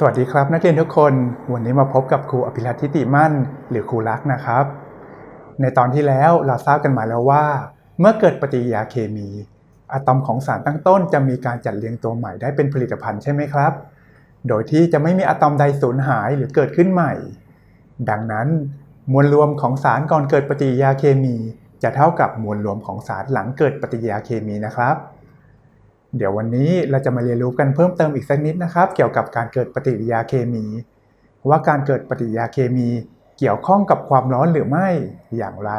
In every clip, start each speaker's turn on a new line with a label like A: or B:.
A: สวัสดีครับนักเรียนทุกคน วันนี้มาพบกับครูอภิรัตทิติมั่น หรือครูรักนะครับ ในตอนที่แล้วเราทราบกันมาแล้วว่า เมื่อเกิดปฏิกิริยาเคมี อะตอมของสารตั้งต้นจะมีการจัดเรียงตัวใหม่ได้เป็นผลิตภัณฑ์ใช่ไหมครับ โดยที่จะไม่มีอะตอมใดสูญหายหรือเกิดขึ้นใหม่ ดังนั้นมวลรวมของสารก่อนเกิดปฏิกิริยาเคมี จะเท่ากับมวลรวมของสารหลังเกิดปฏิกิริยาเคมีนะครับ เดี๋ยววันนี้เราจะมาเรียนรู้กันเพิ่มเติมอีกสักนิดนะครับ เกี่ยวกับการเกิดปฏิกิริยาเคมี ว่าการเกิดปฏิกิริยาเคมีเกี่ยวข้องกับความร้อนหรือไม่อย่างไร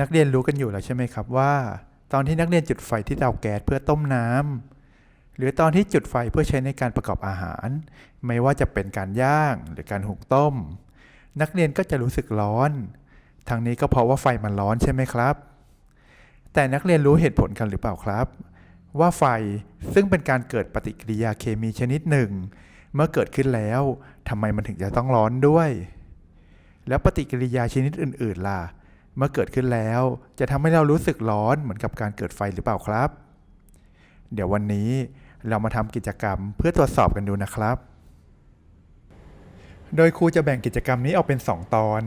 B: นักเรียนรู้กันอยู่แล้วใช่ไหมครับว่า ตอนที่นักเรียนจุดไฟที่เตาแก๊สเพื่อต้มน้ำหรือตอนที่จุดไฟเพื่อใช้ในการประกอบอาหาร ไม่ว่าจะเป็นการย่างหรือการหุงต้ม นักเรียนก็จะรู้สึกร้อนทางนี้ก็เพราะว่าไฟมันร้อนใช่ไหมครับ แต่นักเรียนรู้เหตุผลกันหรือเปล่าครับ ว่าไฟซึ่งเป็นการเกิดปฏิกิริยาเคมีชนิดหนึ่ง เมื่อเกิดขึ้นแล้วทำไมมันถึงจะต้องร้อนด้วย แล้วปฏิกิริยาชนิดอื่น ๆ ล่ะ เมื่อเกิดขึ้นแล้วจะทำให้เรารู้สึกร้อนเหมือนกับการเกิดไฟหรือเปล่าครับ เดี๋ยววันนี้เรามาทำกิจกรรมเพื่อตรวจสอบกันดูนะครับ โดยครูจะแบ่งกิจกรรมนี้ออกเป็น 2 ตอน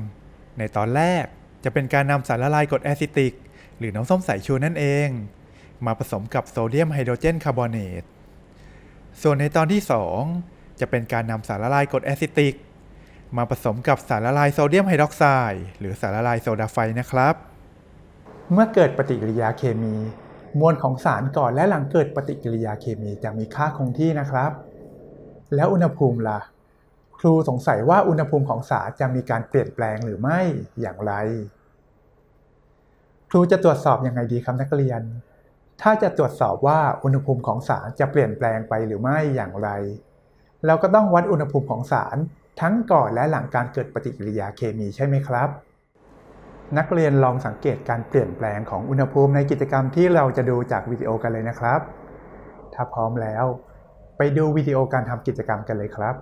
B: ในตอนแรกจะเป็นการนำสารละลายกรดแอซิติก หรือน้ำส้มสายชูนั่นเอง มาผสมกับโซเดียมไฮโดรเจนคาร์บอเนต ส่วนในตอนที่ 2 จะเป็นการนำสารละลายกรดแอซิติก มาผสมกับสารละลายโซเดียมไฮดรอกไซด์หรือสารละลายโซดาไฟนะครับ
A: เมื่อเกิดปฏิกิริยาเคมี มวลของสารก่อนและหลังเกิดปฏิกิริยาเคมีจะมีค่าคงที่นะครับ แล้วอุณหภูมิล่ะ ครูสงสัยว่าอุณหภูมิของสารจะมีการเปลี่ยนแปลงหรือไม่อย่างไร ครูจะตรวจสอบยังไงดีครับนักเรียน ถ้าจะตรวจสอบว่าอุณหภูมิของสารจะเปลี่ยนแปลงไปหรือไม่อย่างไร เราก็ต้องวัดอุณหภูมิของสารทั้งก่อนและหลังการเกิดปฏิกิริยาเคมีใช่ไหมครับ นักเรียนลองสังเกตการเปลี่ยนแปลงของอุณหภูมิในกิจกรรมที่เราจะดูจากวิดีโอกันเลยนะครับ ถ้าพร้อมแล้ว ไปดูวิดีโอการทำกิจกรรมกันเลยครับ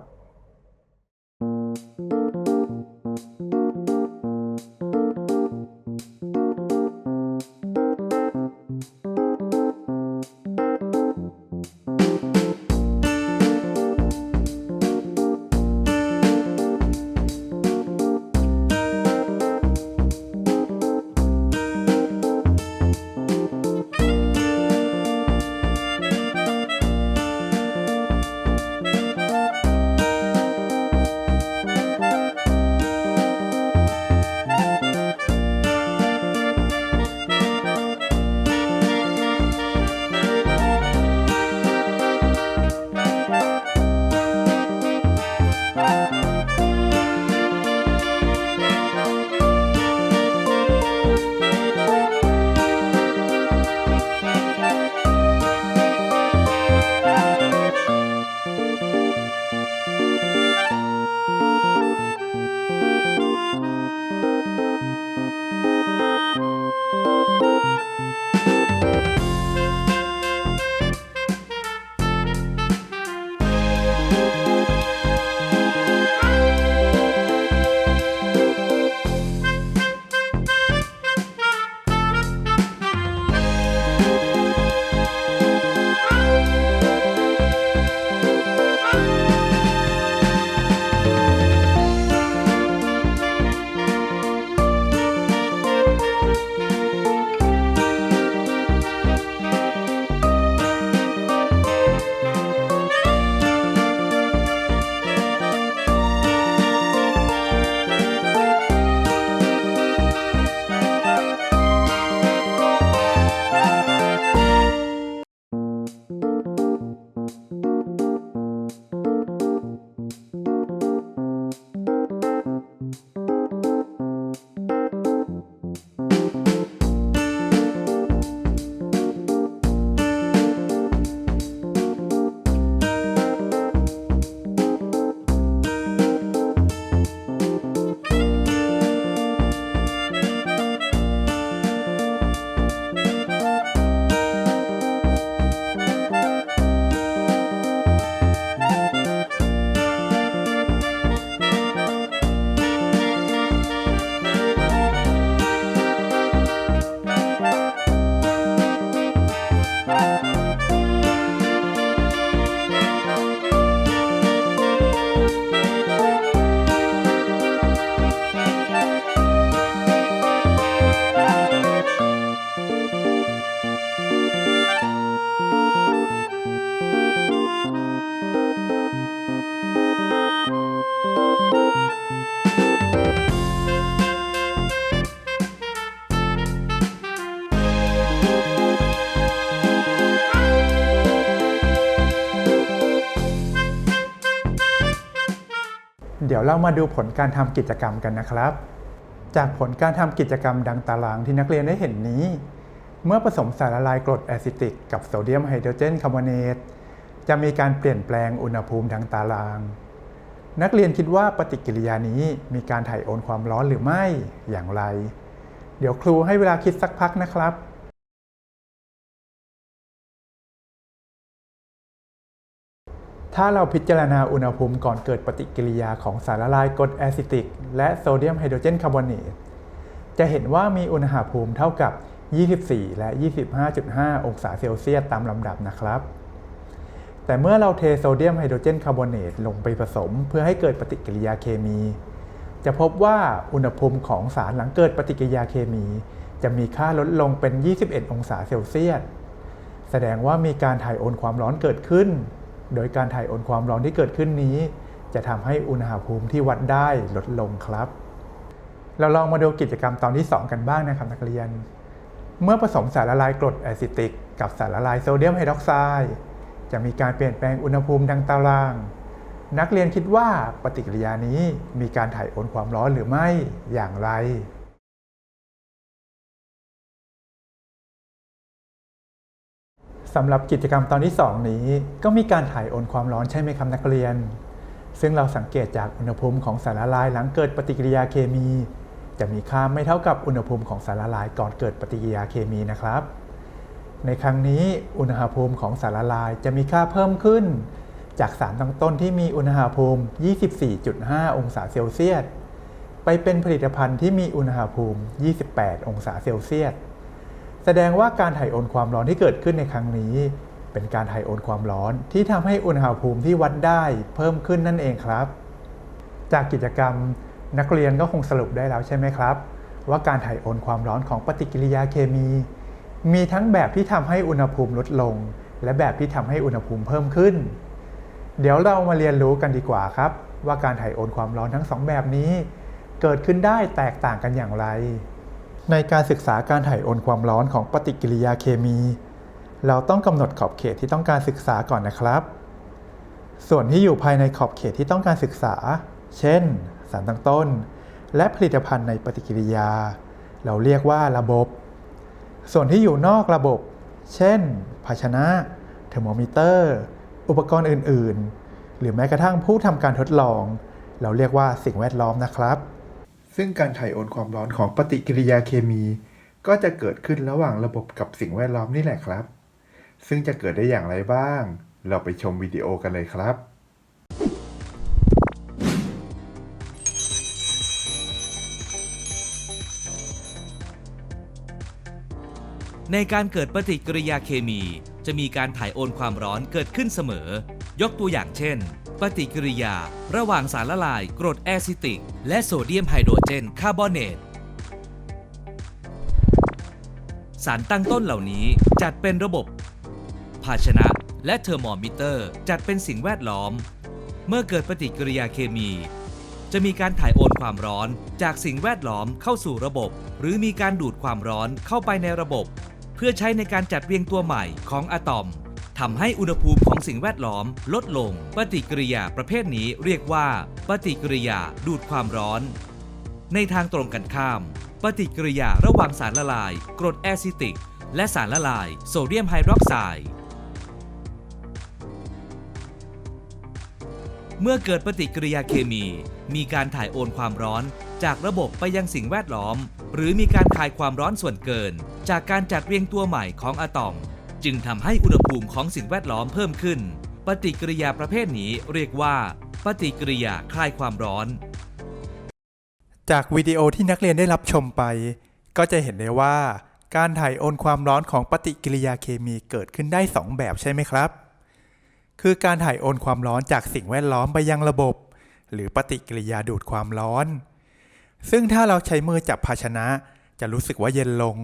A: เรามาดูผลการทำกิจกรรมกันนะครับ จากผลการทำกิจกรรมดังตารางที่นักเรียนได้เห็นนี้ เมื่อผสมสารละลายกรดแอซิติกกับโซเดียมไฮโดรเจนคาร์บอเนตจะมีการเปลี่ยนแปลงอุณหภูมิดังตาราง นักเรียนคิดว่าปฏิกิริยานี้มีการถ่ายโอนความร้อนหรือไม่อย่างไร เดี๋ยวครูให้เวลาคิดสักพักนะครับ ถ้าเราพิจารณาอุณหภูมิก่อนเกิดปฏิกิริยาของสารละลายกรดแอซิติก และโซเดียมไฮโดรเจนคาร์บอเนตจะเห็นว่ามีอุณหภูมิเท่ากับ 24 และ 25.5 องศาเซลเซียสตามลำดับนะครับ แต่เมื่อเราเทโซเดียมไฮโดรเจนคาร์บอเนตลงไปผสมเพื่อให้เกิดปฏิกิริยาเคมี จะพบว่าอุณหภูมิของสารหลังเกิดปฏิกิริยาเคมี จะมีค่าลดลงเป็น 21 องศาเซลเซียส แสดงว่ามีการถ่ายโอนความร้อนเกิดขึ้น โดยการถ่ายโอนความร้อนที่เกิดขึ้นนี้ จะทำให้อุณหภูมิที่วัดได้ลดลงครับ เราลองมาดูกิจกรรมตอนที่ 2 กันบ้างนะครับนักเรียน เมื่อผสมสารละลายกรดแอซิติก กับสารละลายโซเดียมไฮดรอกไซด์จะมีการเปลี่ยนแปลงอุณหภูมิดังตาราง นักเรียนคิดว่าปฏิกิริยานี้มีการถ่ายโอนความร้อนหรือไม่อย่างไร สำหรับกิจกรรมตอนที่ 2 นี้ ก็มีการถ่ายโอนความร้อนใช่ไหมครับนักเรียน ซึ่งเราสังเกตจากอุณหภูมิของสารละลายหลังเกิดปฏิกิริยาเคมี จะมีค่าไม่เท่ากับอุณหภูมิของสารละลายก่อนเกิดปฏิกิริยาเคมีนะครับ ในครั้งนี้อุณหภูมิของสารละลายจะมีค่าเพิ่มขึ้น จากสารตั้งต้นที่มีอุณหภูมิ 24.5 องศาเซลเซียสไปเป็นผลิตภัณฑ์ที่มีอุณหภูมิ 28 องศาเซลเซียส แสดงว่าการถ่ายโอนความร้อนที่เกิดขึ้นในครั้งนี้ เป็นการถ่ายโอนความร้อน ที่ทำให้อุณหภูมิที่วัดได้เพิ่มขึ้นนั่นเองครับ จากกิจกรรมนักเรียนก็คงสรุปได้แล้วใช่ไหมครับ ว่าการถ่ายโอนความร้อนของปฏิกิริยาเคมี มีทั้งแบบที่ทำให้อุณหภูมิลดลง และแบบที่ทำให้อุณหภูมิเพิ่มขึ้น เดี๋ยวเรามาเรียนรู้กันดีกว่าครับ ว่าการถ่ายโอนความร้อนทั้งสองแบบนี้ เกิดขึ้นได้แตกต่างกันอย่างไร ในการศึกษาการถ่ายโอนความร้อนของปฏิกิริยาเคมี เราต้องกำหนดขอบเขตที่ต้องการศึกษาก่อนนะครับ ส่วนที่อยู่ภายในขอบเขตที่ต้องการศึกษา เช่น สารตั้งต้น และผลิตภัณฑ์ในปฏิกิริยา เราเรียกว่าระบบ ส่วนที่อยู่นอกระบบ เช่น ภาชนะ เทอร์โมมิเตอร์ อุปกรณ์อื่น ๆ หรือแม้กระทั่งผู้ทำการทดลอง เราเรียกว่าสิ่งแวดล้อมนะครับ ซึ่งการถ่ายโอนความร้อนของปฏิกิริยาเคมี ก็จะเกิดขึ้นระหว่างระบบกับสิ่งแวดล้อมนี่แหละครับ ซึ่งจะเกิดได้อย่างไรบ้าง เราไปชมวิดีโอกันเลยครับ
C: ในการเกิดปฏิกิริยาเคมี จะมีการถ่ายโอนความร้อนเกิดขึ้นเสมอ ยกตัวอย่างเช่น ปฏิกิริยา ระหว่างสารละลายกรดแอซิติก และโซเดียมไฮโดรเจนคาร์บอเนตสารตั้งต้นเหล่านี้จัดเป็นระบบ ภาชนะและเทอร์โมมิเตอร์ จัดเป็นสิ่งแวดล้อม เมื่อเกิดปฏิกิริยาเคมี จะมีการถ่ายโอนความร้อนจากสิ่งแวดล้อมเข้าสู่ระบบ หรือมีการดูดความร้อนเข้าไปในระบบ เพื่อใช้ในการจัดเรียงตัวใหม่ของอะตอมทำให้อุณหภูมิ ของสิ่งแวดล้อมลดลง ปฏิกิริยาประเภทนี้เรียกว่า ปฏิกิริยาดูดความร้อน ในทางตรงกันข้าม ปฏิกิริยาระหว่างสารละลาย กรดแอซิติก และสารละลาย โซเดียมไฮดรอกไซด์เมื่อเกิดปฏิกิริยาเคมี มีการถ่ายโอนความร้อนจากระบบไปยังสิ่งแวดล้อม หรือมีการคายความร้อนส่วนเกิน จากการจัดเรียงตัวใหม่ของอะตอม จึงทำให้อุณหภูมิของสิ่งแวดล้อมเพิ่มขึ้น ปฏิกิริยาประเภทนี้เรียกว่า ปฏิกิริยาคลายความร้อน
B: จากวิดีโอที่นักเรียนได้รับชมไป ก็จะเห็นได้ว่า การถ่ายโอนความร้อนของปฏิกิริยาเคมีเกิดขึ้นได้ 2 แบบใช่ไหมครับ คือการถ่ายโอนความร้อนจากสิ่งแวดล้อมไปยังระบบ หรือปฏิกิริยาดูดความร้อน ซึ่งถ้าเราใช้มือจับภาชนะจะรู้สึกว่าเย็นลง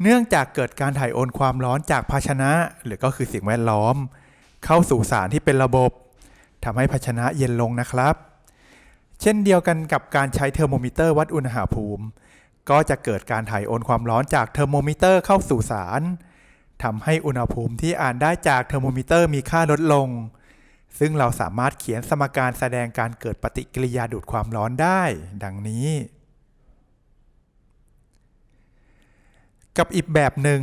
B: เนื่องจากเกิดการถ่ายโอนความร้อนจากภาชนะ หรือก็คือสิ่งแวดล้อม เข้าสู่สารที่เป็นระบบทำให้ภาชนะเย็นลงนะครับ เช่นเดียวกันกับการใช้เทอร์โมมิเตอร์วัดอุณหภูมิ ก็จะเกิดการถ่ายโอนความร้อนจากเทอร์โมมิเตอร์เข้าสู่สารทำให้อุณหภูมิที่อ่านได้จากเทอร์โมมิเตอร์มีค่าลดลง ซึ่งเราสามารถเขียนสมการแสดงการเกิดปฏิกิริยาดูดความร้อนได้ ดังนี้ กับอีกแบบหนึ่ง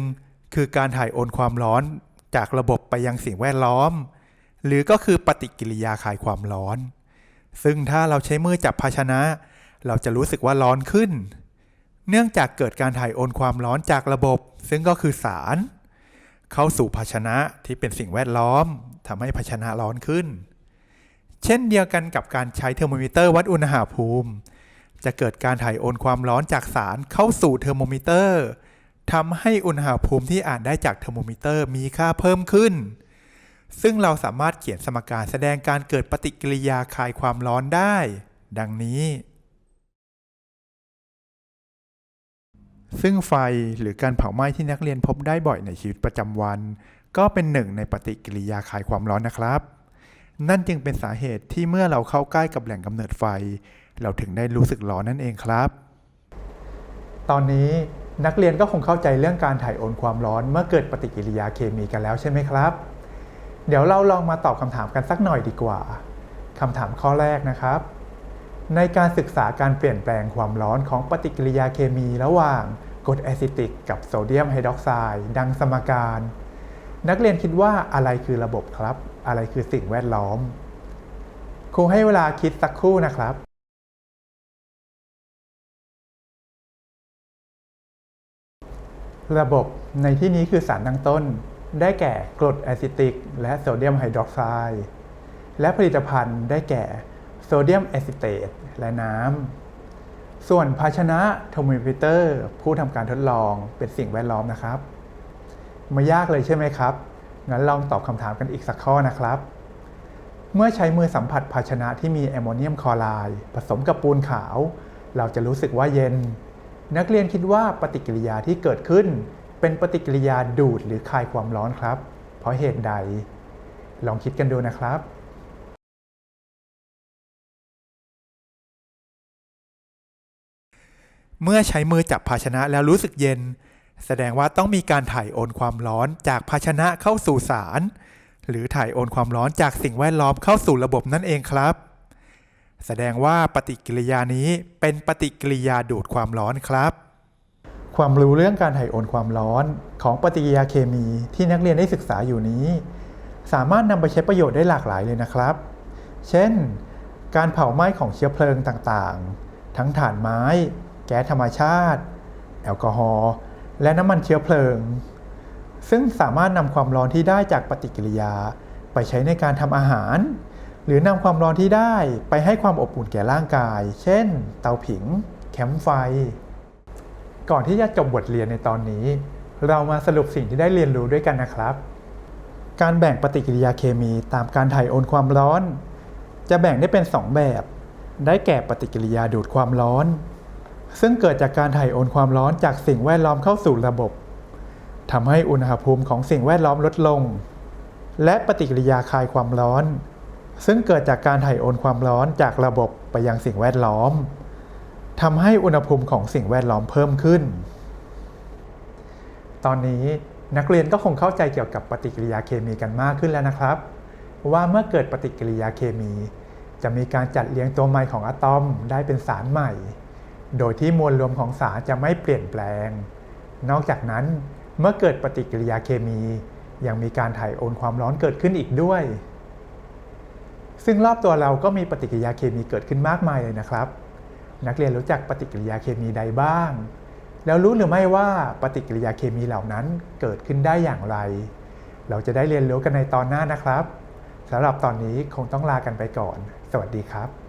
B: คือการถ่ายโอนความร้อนจากระบบไปยังสิ่งแวดล้อม หรือก็คือปฏิกิริยาคายความร้อน ซึ่งถ้าเราใช้มือจับภาชนะ เราจะรู้สึกว่าร้อนขึ้น เนื่องจากเกิดการถ่ายโอนความร้อนจากระบบ ซึ่งก็คือสาร เข้าสู่ภาชนะที่เป็นสิ่งแวดล้อมทำให้ภาชนะร้อนขึ้น เช่นเดียวกันกับการใช้เทอร์โมมิเตอร์วัดอุณหภูมิ จะเกิดการถ่ายโอนความร้อนจากสารเข้าสู่เทอร์โมมิเตอร์ ทำให้อุณหภูมิที่อ่านได้จากเทอร์โมมิเตอร์มีค่าเพิ่มขึ้น ซึ่งเราสามารถเขียนสมการแสดงการเกิดปฏิกิริยาคายความร้อนได้ ดังนี้ ซึ่งไฟหรือการเผาไหม้ที่นักเรียนพบได้บ่อยในชีวิตประจำวัน ก็เป็นหนึ่งในปฏิกิริยาคายความร้อนนะครับ นั่นจึงเป็นสาเหตุที่เมื่อเราเข้าใกล้กับแหล่งกำเนิดไฟ เราถึงได้รู้สึกร้อนนั่นเองครับ
A: ตอนนี้ นักเรียนก็คงเข้าใจเรื่องการถ่ายโอนความร้อนเมื่อเกิดปฏิกิริยาเคมีกันแล้วใช่ไหมครับ เดี๋ยวเราลองมาตอบคำถามกันสักหน่อยดีกว่าคำถามข้อแรกนะครับ ในการศึกษาการเปลี่ยนแปลงความร้อนของปฏิกิริยาเคมีระหว่างกรดแอซิติกกับโซเดียมไฮดรอกไซด์ดังสมการ นักเรียนคิดว่าอะไรคือระบบครับ อะไรคือสิ่งแวดล้อมครูให้เวลาคิดสักครู่นะครับ ระบบในที่นี้คือสารตั้งต้น ได้แก่กรดแอซิติก และโซเดียมไฮดรอกไซด์และผลิตภัณฑ์ได้แก่โซเดียมแอซิเตตและน้ำ ส่วนภาชนะโทรโมมิเตอร์ผู้ทำการทดลองเป็นสิ่งแวดล้อมนะครับไม่ยากเลยใช่ไหมครับ งั้นลองตอบคำถามกันอีกสักข้อนะครับ เมื่อใช้มือสัมผัสภาชนะที่มีแอมโมเนียมคลอไรด์ผสมกับปูนขาว เราจะรู้สึกว่าเย็น นักเรียนคิดว่าปฏิกิริยาที่เกิดขึ้น เป็นปฏิกิริยาดูดหรือคายความร้อนครับ เพราะเหตุใด ลองคิดกันดูนะครับ
B: เมื่อใช้มือจับภาชนะแล้วรู้สึกเย็น แสดงว่าต้องมีการถ่ายโอนความร้อนจากภาชนะเข้าสู่สาร หรือถ่ายโอนความร้อนจากสิ่งแวดล้อมเข้าสู่ระบบนั่นเองครับ แสดงว่าปฏิกิริยานี้เป็นปฏิกิริยาดูดความร้อนครับ
A: ความรู้เรื่องการถ่โอนความร้อนของปฏิกิริยาเคมีที่นักเรียนได้ศึกษาอยู่นี้ สามารถนำไปใช้ประโยชน์ได้หลากหลายเลยนะครับ เช่น การเผาไหม้ของเชื้อเพลิงต่างๆ ทั้งถ่านไม้ แก๊สธรรมชาติ แอลกอฮอล์และน้ำมันเชื้อเพลิง ซึ่งสามารถนำความร้อนที่ได้จากปฏิกิริยา ไปใช้ในการทำอาหาร หรือนำความร้อนที่ได้ไปให้ความอบอุ่นแก่ร่างกาย เช่น เตาผิง แคมป์ไฟ ก่อนที่จะจบบทเรียนในตอนนี้ เรามาสรุปสิ่งที่ได้เรียนรู้ด้วยกันนะครับ การแบ่งปฏิกิริยาเคมีตามการถ่ายโอนความร้อน จะแบ่งได้เป็น 2 แบบ ได้แก่ปฏิกิริยาดูดความร้อน ซึ่งเกิดจากการถ่ายโอนความร้อนจากสิ่งแวดล้อมเข้าสู่ระบบทำให้อุณหภูมิของสิ่งแวดล้อมลดลง และปฏิกิริยาคายความร้อน ซึ่งเกิดจากการถ่ายโอนความร้อนจากระบบไปยังสิ่งแวดล้อมทำให้อุณหภูมิของสิ่งแวดล้อมเพิ่มขึ้น ตอนนี้นักเรียนก็คงเข้าใจเกี่ยวกับปฏิกิริยาเคมีกันมากขึ้นแล้วนะครับ ว่าเมื่อเกิดปฏิกิริยาเคมี จะมีการจัดเรียงตัวใหม่ของอะตอมได้เป็นสารใหม่ โดยที่มวลรวมของสารจะไม่เปลี่ยนแปลง นอกจากนั้นเมื่อเกิดปฏิกิริยาเคมี ยังมีการถ่ายโอนความร้อนเกิดขึ้นอีกด้วย ซึ่งรอบตัวเราก็มีปฏิกิริยาเคมีเกิดขึ้นมากมายเลยนะครับ นักเรียนรู้จักปฏิกิริยาเคมีใดบ้าง แล้วรู้หรือไม่ว่าปฏิกิริยาเคมีเหล่านั้นเกิดขึ้นได้อย่างไร เราจะได้เรียนรู้กันในตอนหน้านะครับสำหรับตอนนี้คงต้องลากันไปก่อน สวัสดีครับ